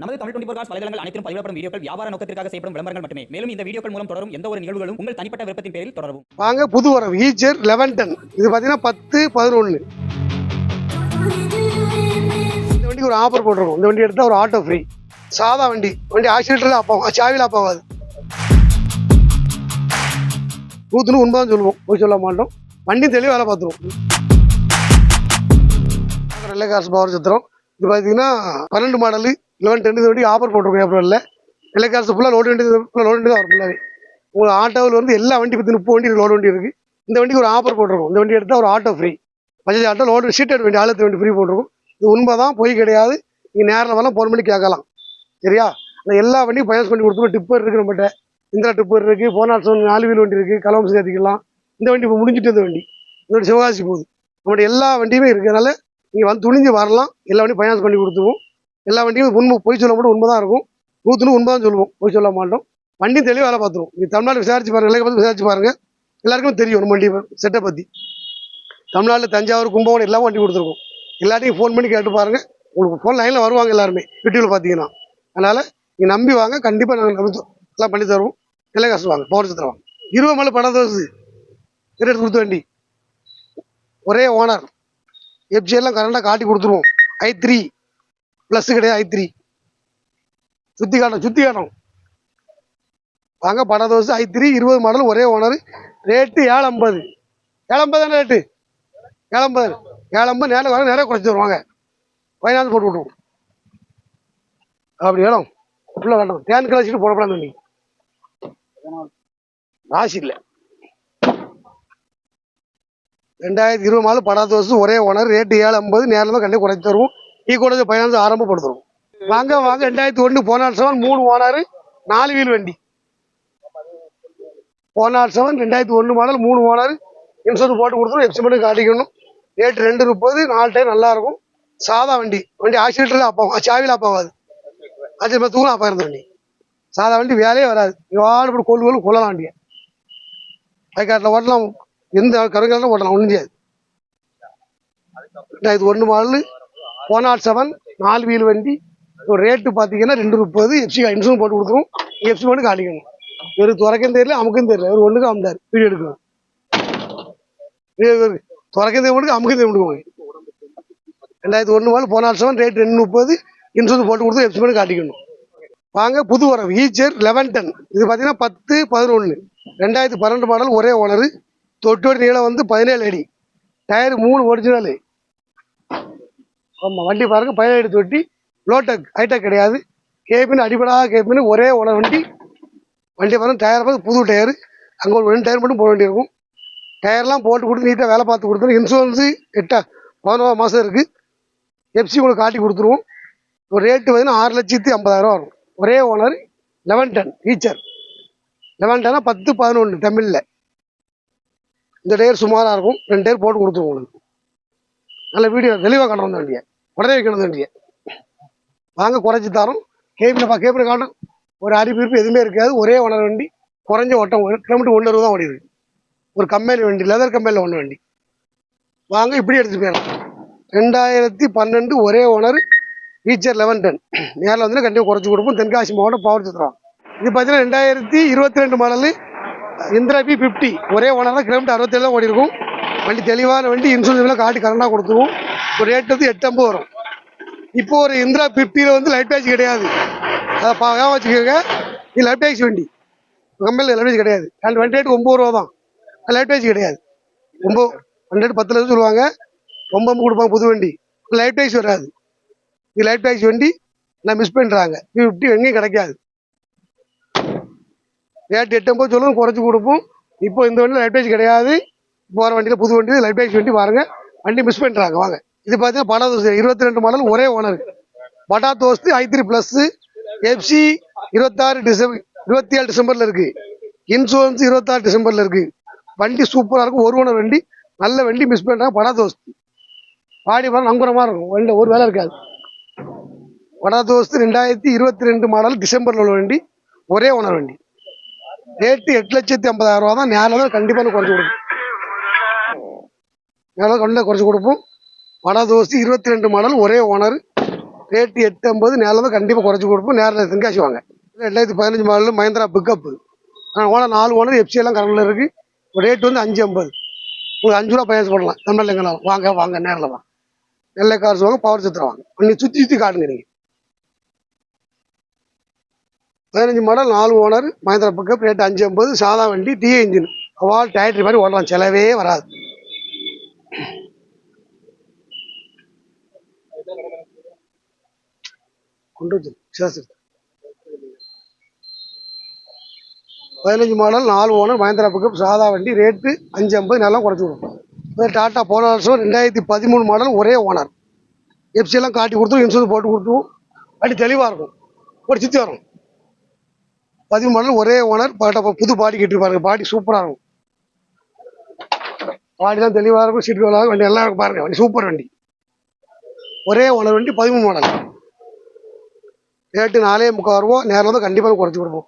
நமது Tamil twenty four cos வலைதளங்கள் அனைத்தும் பதிவிடப்படும் வீடியோக்கள் வியாபார நோக்கத்திற்காக செய்யப்படும் விளம்பரங்கள் மட்டுமே. மேலும் இந்த வீடியோக்கள் மூலம் தொடரும் எந்த ஒரு நிகழ்வுகளும் உங்கள் தனிப்பட்ட விருப்பத்தின் பேரில் தொடரும் வாங்க புது வரம் ஈச்சர் லெவன் டன் இது பார்த்தீங்கன்னா பத்து பதினொன்று இந்த வண்டிக்கு ஒரு ஆஃபர் போட்டிருக்கோம். இந்த வண்டி எடுத்தால் ஒரு ஆட்டோ ஃப்ரீ சாதா வண்டி. வண்டி ஆக்சிடென்ட்டில் அப்போ சாவியில் அப்பாவாது. நூற்றுன்னு உண்மைதான் சொல்லுவோம். போய் சொல்ல மாட்டோம். வண்டி தெளிவாக வேலை பார்த்துருவோம் ரெல்லை காசு பவர் சத்திரம் இது பார்த்தீங்கன்னா பன்னெண்டு மாடலு லெவன் டென் இது வண்டி ஆஃபர் போட்டிருக்கோம் ஏப்ரலில் இலக்காசு ஃபுல்லாக லோடு வண்டி ஃபுல்லாக லோடு வண்டி தான் வரும் ஃபுல்லாகவே உங்களுக்கு ஆட்டோவில் வந்து எல்லா வண்டி பற்றி முப்பது வண்டி லோடு வண்டி இருக்குது இந்த வண்டிக்கு ஒரு ஆஃபர் போட்டிருக்கோம். இந்த வண்டி எடுத்தால் ஒரு auto free Bajaj auto load seated வண்டி ஆழத்து வண்டி ஃப்ரீ போட்டிருக்கோம். இது உண்மை தான் பொய் கிடையாது. நீங்கள் நேரில் வரலாம் ஃபோன் பண்ணி கேட்கலாம். சரியா? அந்த எல்லா வண்டியும் பயணம் பண்ணி கொடுத்துருவோம் டிப்பர் இருக்குது நம்மகிட்ட. இந்திரா டிப்பர் இருக்குது போனாட்ஸ் நாலு வீல் வண்டி இருக்குது கலவம் சேர்த்துக்கலாம் இந்த வண்டி இப்போ முடிஞ்சிட்டு இந்த வண்டி. இந்த வண்டி சிவகாசி போகுது. நம்மகிட்ட எல்லா வண்டியுமே இருக்கிறதுனால நீங்கள் வந்து துணிஞ்சு வரலாம். எல்லா வண்டியும் ஃபைனான்ஸ் பண்ணி கொடுத்துருவோம். எல்லா வண்டியும் உண்மை பொய் சொல்ல மட்டும் உண்மை தான் இருக்கும். நூற்றுன்னு உண்மை தான் சொல்லுவோம். பொய் சொல்ல மாட்டோம். வண்டி தெளிவாக வேலை பார்த்துருவோம் நீங்கள் தமிழ்நாடு விசாரிச்சு பாருங்க இலக்கை பார்த்து விசாரிச்சு பாருங்கள் எல்லாருக்குமே தெரியும் நம்ம வண்டி செட்டை பற்றி தமிழ்நாட்டில் தஞ்சாவூர் கும்பகோணம் எல்லாம் வண்டி கொடுத்துருக்கோம். எல்லாத்தையும் ஃபோன் பண்ணி கேட்டு பாருங்கள் உங்களுக்கு ஃபோன் லைனில் வருவாங்க எல்லாருமே யூடியூப்ல பார்த்தீங்கன்னா. அதனால் நீங்கள் நம்பி வாங்க. கண்டிப்பாக நாங்கள் நம்பி எல்லாம் பண்ணி தருவோம். எல்லாம் காசு வாங்க பவர் சித்திரம் வாங்க. இருபது மலை படம் தோசு எடுத்து கொடுத்த வண்டி. ஒரே ஓனர் எஃப்ஜிஎல்லாம் கரெக்டாக காட்டி கொடுத்துருவோம். ஐ த்ரீ ப்ளஸ் கிடையாது ஐ த்ரீ சுற்றி காட்டும் சுற்றி காட்டும் வாங்க படம் தோசை ஐ த்ரீ இருபது மாடல் ஒரே ஓனர் ரேட்டு ஏழு ஐம்பது ஏழு ஐம்பது தானே ரேட்டு ஏழு ஐம்பது ஏழு ஐம்பது நேரில் வர நிறைய குறைச்சி வருவாங்க ஃபைனான்ஸ் போட்டு விட்ருவோம் அப்படி வேணும். உள்ள வேணும் தேன் கழிச்சிட்டு போடப்படாது நீ ராசி இல்லை. ரெண்டாயிரத்தி இருபது நாலு படாத வருஷம் ஒரே ஓனர் ரேட்டு ஏழு ஐம்பது நேரில் தான் கண்டிப்பாக குறைச்சி தருவோம். E ஈ கூட ஃபைனான்ஸ் ஆரம்பப்படுத்துவோம் வாங்க வாங்க ரெண்டாயிரத்தி ஒன்று போனாட் செவன் மூணு ஓனர் நாலு வீல் வண்டி. போனாட் செவன் ரெண்டாயிரத்தி ஒன்று மாடல் மூணு ஓனர் இன்சூரன்ஸ் போட்டு கொடுத்துரும் எக்ஸ்பிமெண்ட் காட்டிக்கணும். ரேட்டு ரெண்டு முப்பது நாலு டைம் நல்லாயிருக்கும் சாதா வண்டி வண்டி ஆக்சிலேட்டரில் அப்போ சாவியில் அப்பாவாது. அது மாதிரி தூரம் அப்பா இருந்த வண்டி சாதா வண்டி வேலையே வராது. எவ்வளோ இப்படி கொள்ளு கொள்ளு கொள்ளலாம் வண்டியை. அதுக்காட்டில் ஓட்டலாம். எந்த கருங்காலும் ஓட்டலாம் ஒன்றும் செய்யாது ரெண்டாயிரத்தி ஒன்று மாடலு போனாட் செவன் நாலு வீல் வண்டி ஒரு ரேட்டு பார்த்தீங்கன்னா ரெண்டு முப்பது எஃப்சி இன்சூரன்ஸ் போட்டு கொடுக்குறோம். எஃப்சி மட்டும் காட்டிக்கணும் இவர் துறக்கும் தெரியல அமுக்கும் தெரியல. இவர் ஒன்றுக்கும் அமுந்தார் வீடியோ எடுக்கணும். இவர் துறக்கும் தெரிய அமுக்கும் தெரிய ரெண்டாயிரத்தி ஒன்று மாடல் போனாட் செவன் ரேட் ரெண்டு முப்பது இன்சூரன்ஸ் போட்டு கொடுத்து எஃப்சி மட்டும் காட்டிக்கணும். வாங்க புது உரம் ஈச்சர் லெவன் டன் இது பார்த்தீங்கன்னா பத்து பதினொன்று ரெண்டாயிரத்தி பன்னெண்டு மாடல் ஒரே ஓனர் தொட்டோடு நீளம் வந்து பதினேழு அடி. டயர் மூணு ஒரிஜினலு. ஆமாம் வண்டி பாருங்க பதினேழு தொட்டி. லோடெக் ஹைடெக் கிடையாது. கேபின் அடிப்படாத கேபின் ஒரே ஓனர் வண்டி. வண்டி பாருங்க டயர் பார்த்து புது டயர் அங்கே ஒரு ரெண்டு டயர் மட்டும் போட வேண்டியிருக்கும். டயர்லாம் போட்டு கொடுத்து நீட்டாக வேலை பார்த்து கொடுத்துரும் இன்சூரன்ஸு எட்டா பதினோரு மாதம் இருக்குது எஃப்சி உங்களுக்கு காட்டி கொடுத்துருவோம். ஒரு ரேட்டு பார்த்தீங்கன்னா ஆறு லட்சத்தி ஐம்பதாயிரம் வரும். ஒரே owner eleven ton teacher eleven டன்னா பத்து பதினொன்று தமிழில். இந்த டயர் சுமாராக இருக்கும். ரெண்டு டயர் போட்டு கொடுத்துருவோம் உங்களுக்கு. நல்ல வீடியோ தெளிவாக காட்டணும் வேண்டிய வண்டியை. உடனே வைக்கணும் வேண்டிய வண்டியை. வாங்க குறைச்சி தரோம். கேபிள் கேபிள் காட்டும். ஒரு அரிப்பிருப்பு எதுவுமே இருக்காது. ஒரே ஓனர் வண்டி. குறைஞ்ச ஓட்டம் ஒரு கிலோமீட்டர் ஒன்று தான் ஓடிடுது ஒரு கம்பெனி வண்டி லெதர் கம்பெனியில் ஒன்று வண்டி. வாங்க இப்படி எடுத்துகிட்டு போயிடலாம். ரெண்டாயிரத்தி பன்னெண்டு ஒரே ஓனர் ஃபீச்சர் லெவன் டென் நேரில் வந்து கண்டிப்பாக குறைச்சி கொடுப்போம். தென்காசி மாவட்டம் பவர் சித்திரம் இது பார்த்தீங்கன்னா ரெண்டாயிரத்தி இருபத்தி ரெண்டு மாடலு இந்திரா பி ஃபிஃப்டி ஒரே ஓனர் தான் கிலோமீட்டர் அறுபத்தேழு தான் ஓடி இருக்கும் வண்டி தெளிவான வண்டி இன்சூரன்ஸ் காட்டு காட்டி கரண்டாக கொடுத்துருவோம். ஒரு ரேட் வந்து எட்டு ஐம்பது வரும். இப்போ ஒரு இந்திரா ஃபிஃப்டியில் வந்து லைட் டேக்ஸ் கிடையாது. அதை பார்க்க வச்சுக்கோங்க. இது லைட் டேக்ஸ் வண்டி. கம்பெனியில் லைட் டேக்ஸ் கிடையாது. அண்ட் வண்டி ரேட் ஒம்பது ரூபா தான். லைட் டேக்ஸ் கிடையாது. ஒம்பது ஹண்ட்ரட் பத்து லட்சம் சொல்லுவாங்க. ஒம்பது கொடுப்பாங்க புது வண்டி. லைட் டேக்ஸ் வராது. இது லைட் டேக்ஸ் வண்டி. நான் மிஸ் பண்ணுறாங்க ஃபிஃப்டி எங்கேயும் கிடைக்காது. ரேட் எட்டம்பது சொல்லுவோம் குறைச்சி கொடுப்போம். இப்போ இந்த வண்டியில் லைட் டேஜ் கிடையாது. போகிற வண்டியில் புது வண்டியில் லைட் டேஜ் வண்டி வாருங்க வண்டி மிஸ் பண்ணுறாங்க வாங்க. இது பார்த்தீங்கன்னா படா தோஸ்து இருபத்தி ரெண்டு மாடல் ஒரே owner Bada Dost I three plus FC இருபத்தாறு டிசம்பர் இருபத்தி ஏழு டிசம்பரில் இருக்குது இன்சூரன்ஸ் இருபத்தாறு டிசம்பரில் இருக்குது வண்டி சூப்பராக இருக்கும். ஒரு ஓனர் வண்டி. நல்ல வண்டி மிஸ் பண்ணுறாங்க படா தோஸ்து பாடி பாருங்க நங்குறமாக இருக்கும். வண்டி ஒரு வேலை இருக்காது. படா தோஸ்து ரெண்டாயிரத்தி இருபத்தி ரெண்டு மாடல் டிசம்பரில் உள்ள வண்டி. ஒரே ஓனர் வண்டி. ரேட்டு எட்டு லட்சத்தி ஐம்பதாயிரம் ரூபா தான் நேரில் தான் கண்டிப்பாக குறைச்சி கொடுப்போம். நேரில் கண்டிப்பாக குறைச்சி கொடுப்போம். வடை தோசை இருபத்தி ரெண்டு மாடல் ஒரே ஓனர் ரேட்டு எட்டு ஐம்பது நேரில் தான் கண்டிப்பாக குறைச்சி கொடுப்போம். நேரில் தென்காசி வாங்க. ரெண்டாயிரத்தி பதினஞ்சு மாடல் மஹேந்திரா பிக்கப்பு ஆனால் ஓனர் நாலு ஓனர் எஃப்சி எல்லாம் கரண்டில் இருக்குது ரேட்டு வந்து அஞ்சு ஐம்பது உங்களுக்கு அஞ்சு ரூபா பயணம் பண்ணலாம் நம்ம எங்கெல்லாம் வாங்க வாங்க நேரில் வாங்க நெல்லை கார்ஸ் வாங்க பவர் சித்திரம் வாங்க. நீ சுற்றி சுற்றி காட்டுங்க நீங்கள் பதினஞ்சு மாடல் நாலு ஓனர் மகேந்திர பிக்கப் ரேட் அஞ்சு ஐம்பது சாதா வண்டி டி இன்ஜின் அவால் டயட்ரி மாதிரி ஓடலாம் செலவே வராது. கொண்டு பதினஞ்சு மாடல் நாலு ஓனர் மஹேந்திரா பிக்கப் சாதா வண்டி ரேட்டு அஞ்சு ஐம்பது நல்லா குறைச்சி கொடுப்போம் டாட்டா போன வருஷம் ரெண்டாயிரத்தி பதிமூணு மாடல் ஒரே ஓனர். எஃப்சி எல்லாம் காட்டி கொடுத்துரும் இன்சூரன்ஸ் போட்டு கொடுத்துருவோம் வண்டி தெளிவாக இருக்கும். ஒரு சுற்றி வரும் பதிமூணு மாடல் ஒரே ஓனர் பாட்டா புது பாடி கிட்டு பாருங்க பாடி சூப்பராக இருக்கும். பாடிலாம் தெளிவாக இருக்கும் சீட் கவலாக வண்டி நல்லா இருக்கும் பாருங்க. வண்டி சூப்பர் வண்டி. ஒரே ஓனர் வண்டி பதிமூணு மாடல் ரேட்டு நாலே முக்கால் ரூபா நேரில் வந்து கண்டிப்பாக குறைச்சி கொடுப்போம்.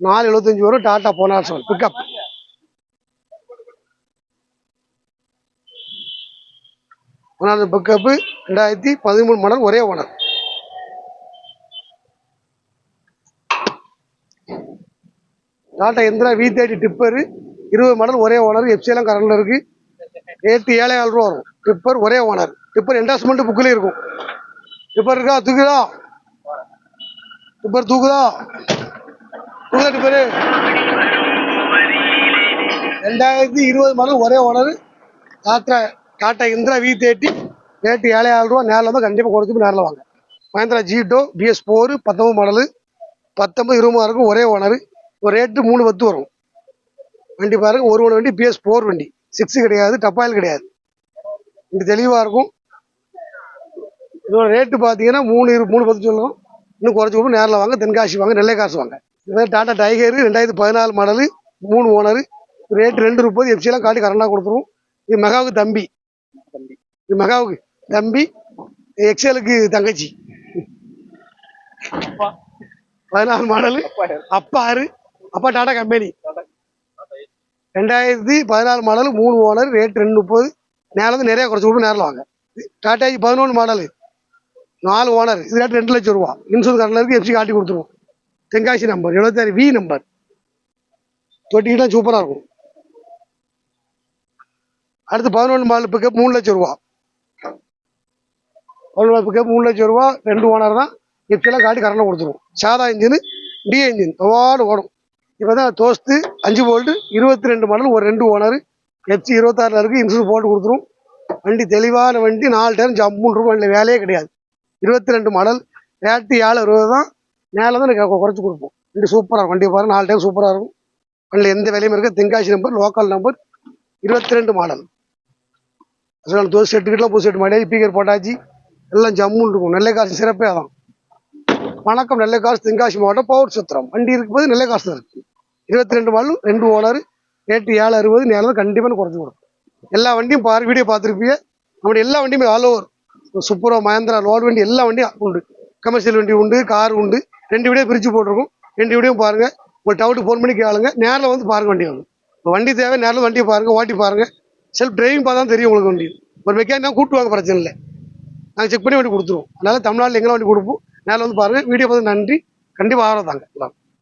நாலு எழுபத்தஞ்சு வரும் டாட்டா போனார் சொல் பிக்கப் ஒன்றாவது பிக்கப்பு ரெண்டாயிரத்தி பதிமூணு மாடல் ஒரே ஓனர் டாட்டா எந்திரா வி தேர்ட்டி டிப்பரு. இருபது மாடல் ஒரே ஓனர் எஃப்சிஎல்லாம் கரண்டில் இருக்கு. ஏற்றி ஏழை ஏழு ரூபா வரும் டிப்பர் ஒரே ஓனர். டிப்பர் என்டாஸ்மெண்ட் புக்கில் இருக்கும். டிப்பர் இருக்கா? தூக்குதா? டிப்பர் தூக்குதா? தூக்குதா டிப்பரு? ரெண்டாயிரத்தி இருபது மாடல் ஒரே owner Tata Tata Intra V thirty rate ஏழாயிரம் ரூபா நேரில் வந்து கண்டிப்பாக குறைச்சி நேரில் வாங்க. மஹேந்திரா ஜீட்டோ பிஎஸ் ஃபோரு பத்தொம்பது மாடலு. பத்தொம்பது இருபது இருக்கும் ஒரே ஓனர். ஒரு ரேட்டு மூணு பத்து வரும். வண்டி பாருங்க ஒரு ஒன்று வண்டி பிஎஸ் ஃபோர் வண்டி. சிக்ஸ் கிடையாது டப்பாயில் கிடையாது. வண்டி தெளிவாக இருக்கும். இதோட ரேட்டு பார்த்தீங்கன்னா மூணு மூணு பத்து சொல்லணும் இன்னும் குறைச்சி கொடுப்போம் நேரில் வாங்க தென்காசி வாங்க நெல்லை காசு வாங்க. இது டாடா டைகர் ரெண்டாயிரத்தி பதினாலு மாடலு மூணு ஓனர் ரேட்டு ரெண்டு முப்பது எஃப்சியெல்லாம் காட்டி கரண்டாக கொடுத்துருவோம் இது மெகாவுக்கு தம்பி. இது மெகாவுக்கு தம்பி எக்ஸலுக்கு தங்கச்சி. பதினாலு மாடலு அப்பா ஆறு அப்பா டாடா கம்பெனி ரெண்டாயிரத்தி பதினாலு மாடல் மூணு ஓனர் ரேட் ரெண்டு முப்பது. நேரில் வந்து நிறைய குறைச்சி கொடுப்போம் நேரில் வாங்க. டாட்டாஜி பதினொன்று மாடலு நாலு ஓனர் இது ரேட் ரெண்டு லட்சம் ரூபா. இன்சூரன்ஸ் கரண்டில் இருக்கு எஃப்சி காட்டி கொடுத்துருவோம். தென்காசி நம்பர் எழுபத்தாறு வி நம்பர் தொட்டிக்கிட்டா சூப்பராக இருக்கும். அடுத்து பதினொன்று மாடல் பிக்கப் மூணு லட்சம் ரூபா. பதினொன்று மாடல் பிக்கப் மூணு லட்சம் ரூபா ரெண்டு ஓனர் தான். எஃப்சியெல்லாம் காட்டி கரண்டில் கொடுத்துருவோம். சாதா இன்ஜின் டி இன்ஜின் அவார்டு ஓடும். இப்போ தான் தோஸ்து அஞ்சு போல்ட்டு இருபத்தி ரெண்டு மாடல் ஒரு ரெண்டு ஓனர் எஃப்சி இருபத்தாறில் இருக்குது இன்சூரன்ஸ் போட்டு கொடுத்துரும். வண்டி தெளிவான வண்டி நாலு டைம் ஜம்முன்னு இருக்கும் வண்டியில் வேலையே கிடையாது. இருபத்தி ரெண்டு மாடல் ரேட்டு ஏழு அறுபது தான் மேலே தான் எனக்கு குறைச்சி கொடுப்போம். வண்டி சூப்பராக இருக்கும். வண்டி பாருங்கள் நாலு டைம் சூப்பராக இருக்கும். வண்டியில் எந்த வேலையும் இருக்குது. தென்காசி நம்பர் லோக்கல் நம்பர் இருபத்தி ரெண்டு மாடல் அதனால தோசை செட்டுக்கிட்டலாம் புது செட்டு மாடியாச்சு ஸ்பீக்கர் போட்டாச்சு. எல்லாம் ஜம்முன்னு இருக்கும். நெல்லை காசு சிறப்பே தான் வணக்கம். நெல்லை காசு தென்காசி மாவட்டம் பவர் சுத்திரம். வண்டி இருக்கும்போது நெல்லை காசு தான் இருபத்தி ரெண்டு மாடல் ரெண்டு ஓனர் ரேட்டு ஏழு அறுபது நேரம் கண்டிப்பாக குறைச்சி கொடுக்கும் எல்லா வண்டியும் பாரு வீடியோ பார்த்துருப்பீங்க. நம்முடைய எல்லா வண்டியுமே all over Supro Mahindra load வண்டி எல்லா வண்டியும் உண்டு. கமர்ஷியல் வண்டி உண்டு கார் உண்டு. ரெண்டு வீடியோ பிரித்து போட்டிருக்கோம். ரெண்டு வீடியோ பாருங்கள் ஒரு டவுட்டு ஃபோன் பண்ணி கேளுங்க. நேரில் வந்து பாருங்க வண்டி வந்து. இப்போ வண்டி தேவை நேரில் வண்டியை பாருங்கள் ஓட்டி பாருங்கள் செல்ஃப் டிரைவிங் பார்த்தா தான் தெரியும் உங்களுக்கு வண்டி. ஒரு மெக்கானிக் கூட்டு வாங்க பிரச்சனை இல்லை. நாங்கள் செக் பண்ணி வண்டி கொடுத்துருவோம். அதனால் தமிழ்நாட்டில் எங்கே வண்டி கொடுப்போம்? நேரில் வந்து பாருங்கள் வீடியோ பார்த்து நன்றி. கண்டிப்பாக ஆகிறதாங்க எல்லாம்